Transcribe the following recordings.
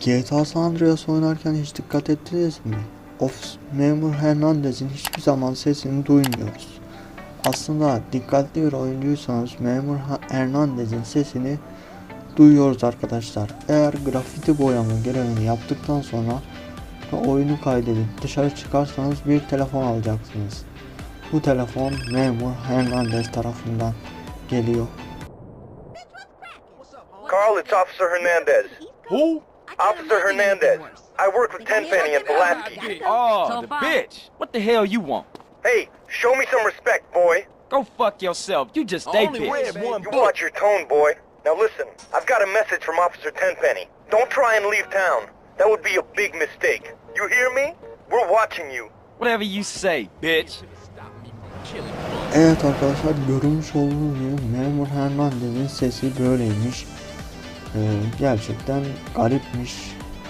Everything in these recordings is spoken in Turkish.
GTA San Andreas oynarken hiç dikkat ettiniz mi? Of Memur Hernandez'in hiçbir zaman sesini duymuyoruz. Aslında dikkatli bir oyuncuysanız Memur Hernandez'in sesini duyuyoruz arkadaşlar. Eğer grafiti boyama görevini yaptıktan sonra oyunu kaydedip dışarı çıkarsanız bir telefon alacaksınız. Bu telefon Memur Hernandez tarafından geliyor. Carl, it's Officer Hernandez. Who? Officer Hernandez. I work with Tenpenny and Pulaski. Oh, the bitch. What the hell you want? Hey, show me some respect, boy. Go fuck yourself. You just stay bitch. You watch your tone, boy. Now listen, I've got a message from Officer Tenpenny. Don't try and leave town. That would be a big mistake. You hear me? We're watching you. Whatever you say, bitch. Evet arkadaşlar görmüş olduğunuz gibi Memur Hernandez'in sesi böyleymiş. Ee, gerçekten garipmiş.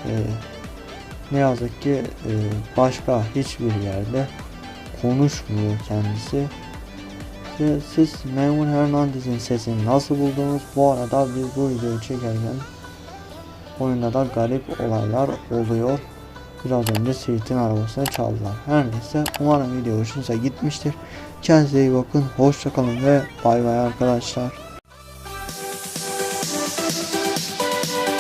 Ee, ne yazık ki e, başka hiçbir yerde konuşmuyor kendisi. Siz, siz Memur Hernandez'in sesini nasıl buldunuz? Bu arada biz bu videoyu çekerken oyunda da garip olaylar oluyor. Biraz önce Seyit'in arabasını çaldılar. Her neyse umarım video hoşunuza gitmiştir. Kendinize iyi bakın. Hoşçakalın ve bay bay arkadaşlar. Thank you.